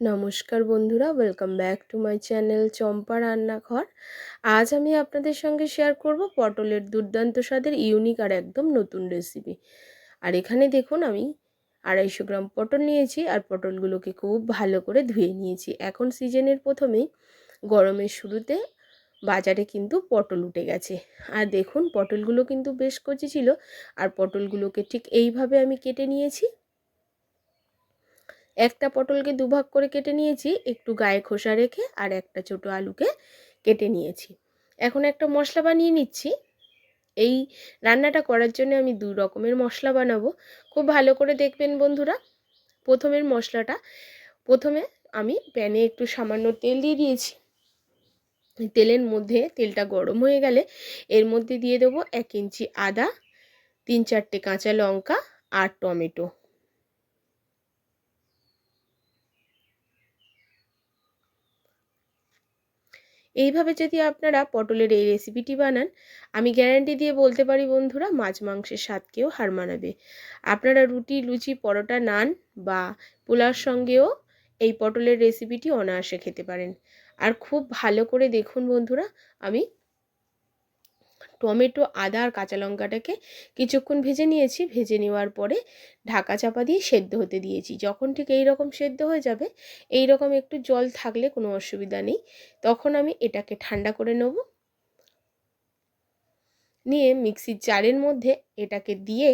নমস্কার বন্ধুরা welcome back to my channel Champa Rannaghar. আজ আমি আপনাদের সঙ্গে শেয়ার করব পটলের দুর্দান্ত স্বাদের ইউনিক আর একদম নতুন রেসিপি আর এখানে দেখুন আমি আড়াইশো গ্রাম পটল নিয়েছি আর পটলগুলোকে খুব ভালো করে ধুয়ে নিয়েছি। এখন সিজনের প্রথমেই গরমের শুরুতে বাজারে কিন্তু পটল উঠে গেছে। আর দেখুন পটলগুলো কিন্তু বেশ কচি ছিল, আর পটলগুলোকে ঠিক এইভাবে আমি কেটে নিয়েছি। একটা পটলকে দুভাগ করে কেটে নিয়েছি, একটু গায়ে খোসা রেখে আর একটা ছোটো আলুকে কেটে নিয়েছি। এখন একটা মশলা বানিয়ে নিচ্ছি। এই রান্নাটা করার জন্য আমি দু রকমের মশলা বানাবো। খুব ভালো করে দেখবেন বন্ধুরা, প্রথমের মশলাটা। প্রথমে আমি প্যানে একটু সামান্য তেল দিয়ে দিয়েছি। তেলের মধ্যে তেলটা গরম হয়ে গেলে এর মধ্যে দিয়ে দেবো এক ইঞ্চি আদা, তিন চারটে কাঁচা লঙ্কা আর টমেটো। এইভাবে যদি আপনারা পটলের এই রেসিপিটি বানান, আমি গ্যারান্টি দিয়ে বলতে পারি বন্ধুরা, মাছ মাংসের স্বাদকেও হার মানাবে। আপনারা রুটি, লুচি, পরোটা নান বা পোলার সঙ্গেও এই পটলের রেসিপিটি অনায়াসে খেতে পারেন। আর খুব ভালো করে দেখুন বন্ধুরা, আমি টমেটো, আদা আর কাঁচা লঙ্কাটাকে কিছুক্ষণ ভেজে নিয়েছি। ভেজে নেওয়ার পরে ঢাকা চাপা দিয়ে সেদ্ধ হতে দিয়েছি। যখন ঠিক এই রকম সেদ্ধ হয়ে যাবে এই রকম একটু জল থাকলে কোনো অসুবিধা নেই। তখন আমি এটাকে ঠান্ডা করে নেব। নিয়ে মিক্সির জারের মধ্যে এটাকে দিয়ে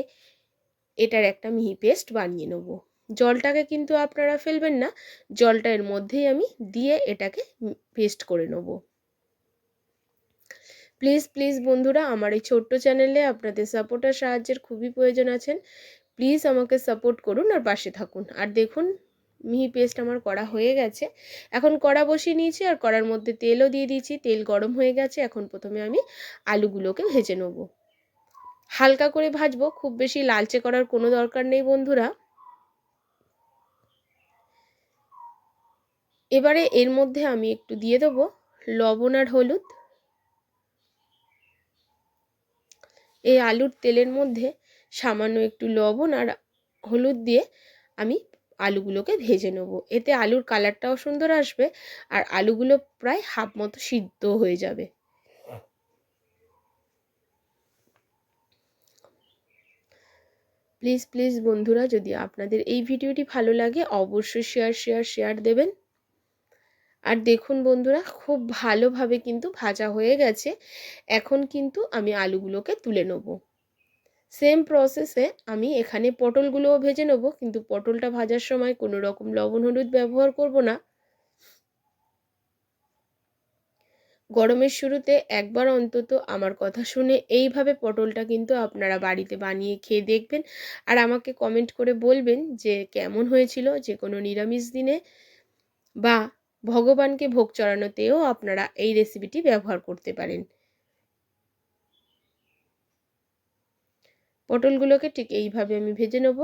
এটার একটা মিহি পেস্ট বানিয়ে নেব। জলটাকে কিন্তু আপনারা ফেলবেন না, জলটা এর মধ্যেই আমি দিয়ে এটাকে পেস্ট করে নেব। প্লিজ প্লিজ বন্ধুরা, আমার এই ছোট্ট চ্যানেলে আপনাদের সাপোর্ট আর সাহায্যের খুবই প্রয়োজন আছেন। প্লিজ আমাকে সাপোর্ট করুন আর পাশে থাকুন। আর দেখুন, মিহি পেস্ট আমার করা হয়ে গেছে। এখন কড়া বসিয়ে নিয়েছি আর কড়ার মধ্যে তেলও দিয়ে দিয়েছি। তেল গরম হয়ে গেছে। এখন প্রথমে আমি আলুগুলোকে ভেজে নেব। হালকা করে ভাজবো। খুব বেশি লালচে করার কোনো দরকার নেই, বন্ধুরা। এবারে এর মধ্যে আমি একটু দিয়ে দেবো লবণ আর হলুদ। এই আলুর তেলের মধ্যে সামান্য একটু লবণ আর হলুদ দিয়ে আমি আলুগুলোকে ভেজে নেব। এতে আলুর কালারটাও সুন্দর আসবে আর আলুগুলো প্রায় হাফ মতো সিদ্ধ হয়ে যাবে। প্লিজ প্লিজ বন্ধুরা, যদি আপনাদের এই ভিডিওটি ভালো লাগে, অবশ্যই শেয়ার শেয়ার শেয়ার দেবেন। আর দেখুন বন্ধুরা, খুব ভালোভাবে কিন্তু ভাজা হয়ে গেছে। এখন কিন্তু আমি আলুগুলোকে তুলে নেব। সেম প্রসেসে আমি এখানে পটলগুলোও ভেজে নেব, কিন্তু পটলটা ভাজার সময় কোনো রকম লবণ হলুদ ব্যবহার করব না। গরমের শুরুতে একবার অন্তত আমার কথা শুনে এইভাবে পটলটা কিন্তু আপনারা বাড়িতে বানিয়ে খেয়ে দেখবেন। আর আমাকে কমেন্ট করে বলবেন যে কেমন হয়েছিল যে কোনো নিরামিষ দিনে বা ভগবানকে ভোগ চড়ানোতেও আপনারা এই রেসিপিটি ব্যবহার করতে পারেন। পটলগুলোকে ঠিক এইভাবে আমি ভেজে নেব।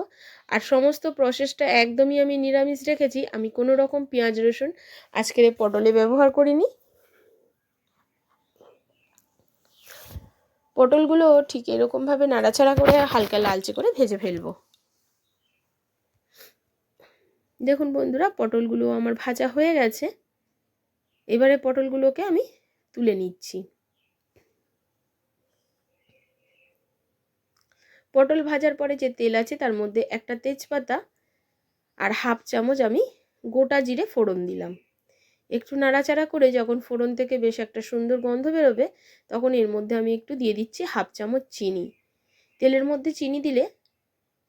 আর সমস্ত প্রসেসটা একদমই আমি নিরামিষ রেখেছি। আমি কোনো রকম পেঁয়াজ, রসুন আজকের পটলে ব্যবহার করিনি। পটলগুলো ঠিক এরকমভাবে নাড়াচাড়া করে হালকা লালচে করে ভেজে ফেলব। দেখুন বন্ধুরা, পটলগুলো আমার ভাজা হয়ে গেছে। এবারে পটলগুলোকে আমি তুলে নিচ্ছি। পটল ভাজার পরে যে তেল আছে, তার মধ্যে একটা তেজপাতা আর হাফ চামচ আমি গোটা জিরে ফোড়ন দিলাম। একটু নাড়াচাড়া করে যখন ফোড়ন থেকে বেশ একটা সুন্দর গন্ধ বেরোবে, তখন এর মধ্যে আমি একটু দিয়ে দিচ্ছি হাফ চামচ চিনি। তেলের মধ্যে চিনি দিলে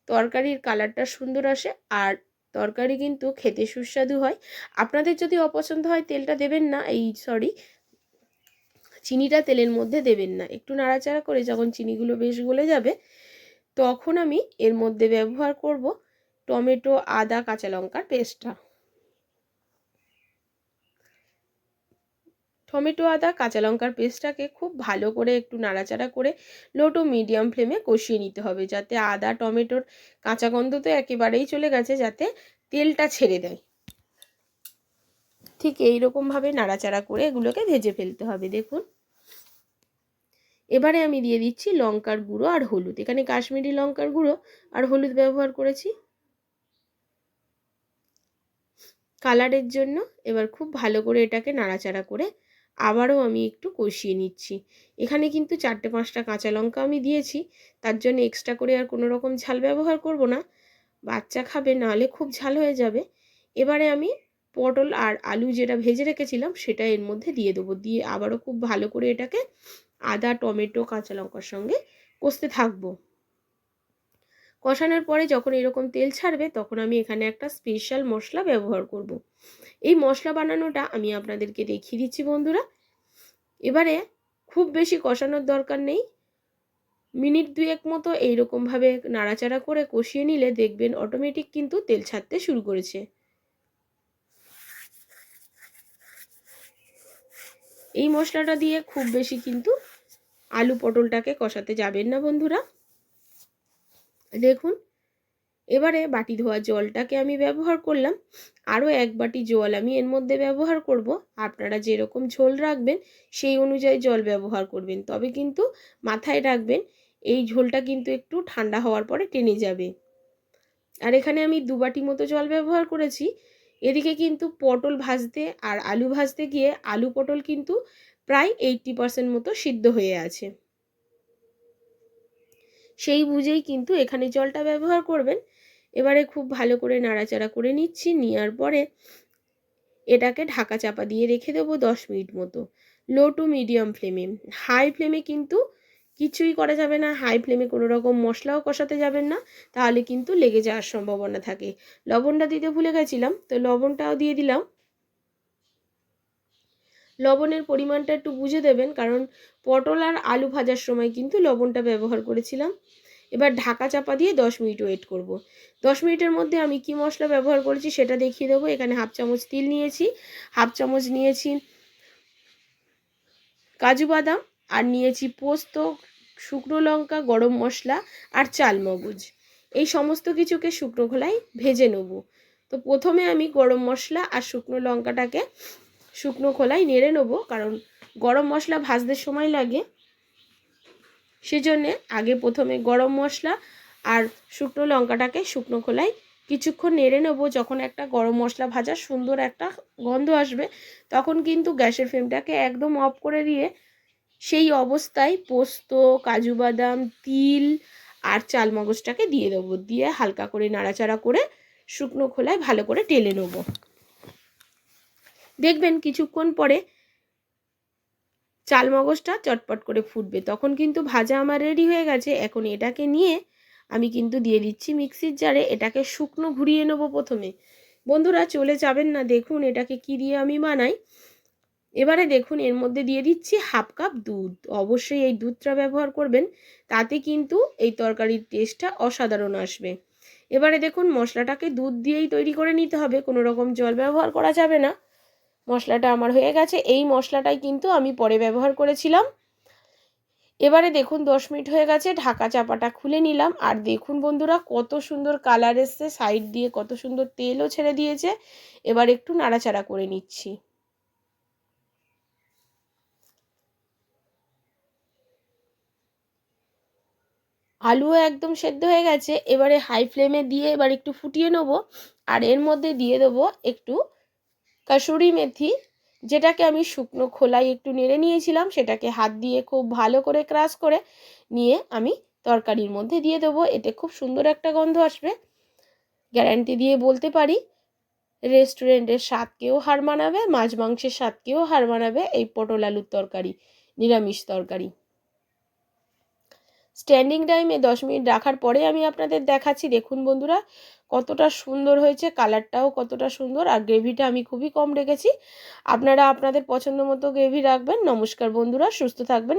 তরকারির কালারটা সুন্দর আসে আর তরকারি কিন্তু খেতে সুস্বাদু হয়। আপনাদের যদি অপছন্দ হয় তেলটা দেবেন না, এই সরি চিনিটা তেলের মধ্যে দেবেন না। একটু নাড়াচাড়া করে যখন চিনিগুলো বেশ গলে যাবে, তখন আমি এর মধ্যে ব্যবহার করব টমেটো, আদা, কাঁচা লঙ্কার পেস্টটা। টমেটো, আদা, কাঁচা লঙ্কার পেস্টটাকে খুব ভালো করে একটু নাড়াচাড়া করে লো টু মিডিয়াম ফ্লেমে কষিয়ে নিতে হবে যাতে আদা, টমেটোর কাঁচা গন্ধ তো একেবারেই চলে গেছে, যাতে তেলটা ছেড়ে দেয়। ঠিক এই এইরকমভাবে নাড়াচাড়া করে এগুলোকে ভেজে ফেলতে হবে, দেখুন। এবারে আমি দিয়ে দিচ্ছি লঙ্কার গুঁড়ো আর হলুদ। এখানে কাশ্মীরি লঙ্কার গুঁড়ো আর হলুদ ব্যবহার করেছি। কালারের জন্য এবার খুব ভালো করে এটাকে নাড়াচাড়া করে আবারও আমি একটু কষিয়ে নিচ্ছি। এখানে কিন্তু চারটে পাঁচটা কাঁচা লঙ্কা আমি দিয়েছি। তার জন্য এক্সট্রা করে আর কোনো রকম ঝাল ব্যবহার করব না। বাচ্চা খাবে, নাহলে খুব ঝাল হয়ে যাবে। এবারে আমি পটল আর আলু যেটা ভেজে রেখেছিলাম, সেটা এর মধ্যে দিয়ে দেবো। দিয়ে আবারও খুব ভালো করে এটাকে আদা, টমেটো, কাঁচা লঙ্কার সঙ্গে কষতে থাকব। কষানোর পরে যখন এরকম তেল ছাড়বে, তখন আমি এখানে একটা স্পেশাল মশলা ব্যবহার করব। এই মশলা বানানোটা আমি আপনাদেরকে দেখিয়ে দিচ্ছি বন্ধুরা। এবারে খুব বেশি কষানোর দরকার নেই। মিনিট দুয়েক মতো এইরকমভাবে নাড়াচাড়া করে কষিয়ে নিলে দেখবেন অটোমেটিক কিন্তু তেল ছাড়তে শুরু করেছে। এই মশলাটা দিয়ে খুব বেশি কিন্তু আলু পটলটাকে কষাতে যাবেন না বন্ধুরা। দেখুন। এবারে বাটি ধোয়া জলটাকে আমি ব্যবহার করলাম। আরও এক বাটি জল আমি এর মধ্যে ব্যবহার করব। আপনারা যেরকম ঝোল রাখবেন, সেই অনুযায়ী জল ব্যবহার করবেন। তবে কিন্তু মাথায় রাখবেন, এই ঝোলটা কিন্তু একটু ঠান্ডা হওয়ার পরে টেনে যাবে। আর এখানে আমি দু বাটি মতো জল ব্যবহার করেছি। এদিকে কিন্তু পটল ভাজতে আর আলু ভাজতে গিয়ে আলু পটল কিন্তু প্রায় এইটটি পার্সেন্ট মতো সিদ্ধ হয়ে আছে। সেই বুঝেই কিন্তু এখানে জলটা ব্যবহার করবেন। এবারে খুব ভালো করে নাড়াচাড়া করে নিচ্ছি, নেওয়ার পরে এটাকে ঢাকা চাপা দিয়ে রেখে দেবো দশ মিনিট মতো। লো টু মিডিয়াম ফ্লেমে হাই ফ্লেমে কিন্তু কিছুই করা যাবে না। হাই ফ্লেমে কোনো রকম মশলাও কষাতে যাবেন না। তাহলে কিন্তু লেগে যাওয়ার সম্ভাবনা থাকে। লবণটা দিতে ভুলে গেছিলাম, তো লবণটাও দিয়ে দিলাম। লবণের পরিমাণটা একটু বুঝে দেবেন, কারণ পটল আর আলু ভাজার সময় কিন্তু লবণটা ব্যবহার করেছিলাম। এবার ঢাকা চাপা দিয়ে দশ মিনিট ওয়েট করব। দশ মিনিটের মধ্যে আমি কি মশলা ব্যবহার করেছি সেটা দেখিয়ে দেবো। এখানে হাফ চামচ তিল নিয়েছি, হাফ চামচ নিয়েছি কাজু বাদাম, আর নিয়েছি পোস্ত, শুকনো লঙ্কা, গরম মশলা, আর চাল মগজ। এই সমস্ত কিছুকে শুকনো খোলায় ভেজে নেব। তো প্রথমে আমি গরম মশলা আর শুকনো লঙ্কাটাকে শুকনো খোলায় নেড়ে নেব, কারণ গরম মশলা ভাজতে সময় লাগে। সেজন্যে আগে প্রথমে গরম মশলা আর শুকনো লঙ্কাটাকে শুকনো খোলায় কিছুক্ষণ নেড়ে নেব। যখন একটা গরম মশলা ভাজা সুন্দর একটা গন্ধ আসবে, তখন কিন্তু গ্যাসের ফ্লেমটাকে একদম অফ করে দিয়ে সেই অবস্থায় পোস্ত, কাজু বাদাম, তিল আর চাল মগজটাকে দিয়ে দেবো। দিয়ে হালকা করে নাড়াচাড়া করে শুকনো খোলায় ভালো করে টেলে নেব। দেখবেন কিছুক্ষণ পরে চাল মগজটা চটপট করে ফুটবে। তখন কিন্তু ভাজা আমার রেডি হয়ে গেছে। এখন এটাকে নিয়ে আমি কিন্তু দিয়ে দিচ্ছি মিক্সির জারে। এটাকে শুকনো ঘুরিয়ে নেব প্রথমে। বন্ধুরা, চলে যাবেন না। দেখুন এটাকে কি দিয়ে আমি বানাই। এবারে দেখুন, এর মধ্যে দিয়ে দিচ্ছি হাফ কাপ দুধ। অবশ্যই এই দুধটা ব্যবহার করবেন, তাতে কিন্তু এই তরকারির টেস্টটা অসাধারণ আসবে। এবারে দেখুন, মশলাটাকে দুধ দিয়েই তৈরি করে নিতে হবে। কোনো রকম জল ব্যবহার করা যাবে না। মশলাটা আমার হয়ে গেছে। এই মশলাটাই কিন্তু আমি পরে ব্যবহার করেছিলাম। এবারে দেখুন, দশ মিনিট হয়ে গেছে, ঢাকা চাপাটা খুলে নিলাম। আর দেখুন বন্ধুরা, কত সুন্দর কালার এসছে, সাইড দিয়ে কত সুন্দর তেলও ছেড়ে দিয়েছে। এবার একটু নাড়াচাড়া করে নিচ্ছি। আলুও একদম সেদ্ধ হয়ে গেছে। এবারে হাই ফ্লেমে দিয়ে এবার একটু ফুটিয়ে নেব। আর এর মধ্যে দিয়ে দেবো একটু কাসুরি মেথি, যেটাকে আমি শুকনো খোলাই একটু নেড়ে নিয়েছিলাম, সেটাকে হাত দিয়ে খুব ভালো করে ক্রাশ করে নিয়ে আমি তরকারির মধ্যে দিয়ে দেবো। এতে খুব সুন্দর একটা গন্ধ আসবে। গ্যারান্টি দিয়ে বলতে পারি, রেস্টুরেন্টের স্বাদকেও হার মানাবে, মাছ মাংসের স্বাদকেও হার মানাবে, এই পটল আলুর তরকারি, নিরামিষ তরকারি। স্ট্যান্ডিং টাইমে দশ মিনিট রাখার পরে আমি আপনাদের দেখাচ্ছি। দেখুন বন্ধুরা কতটা সুন্দর হয়েছে, কালারটাও কতটা সুন্দর আর গ্রেভিটা আমি খুবই কম রেখেছি। আপনারা আপনাদের পছন্দ মতো গ্রেভি রাখবেন। নমস্কার বন্ধুরা, সুস্থ থাকবেন।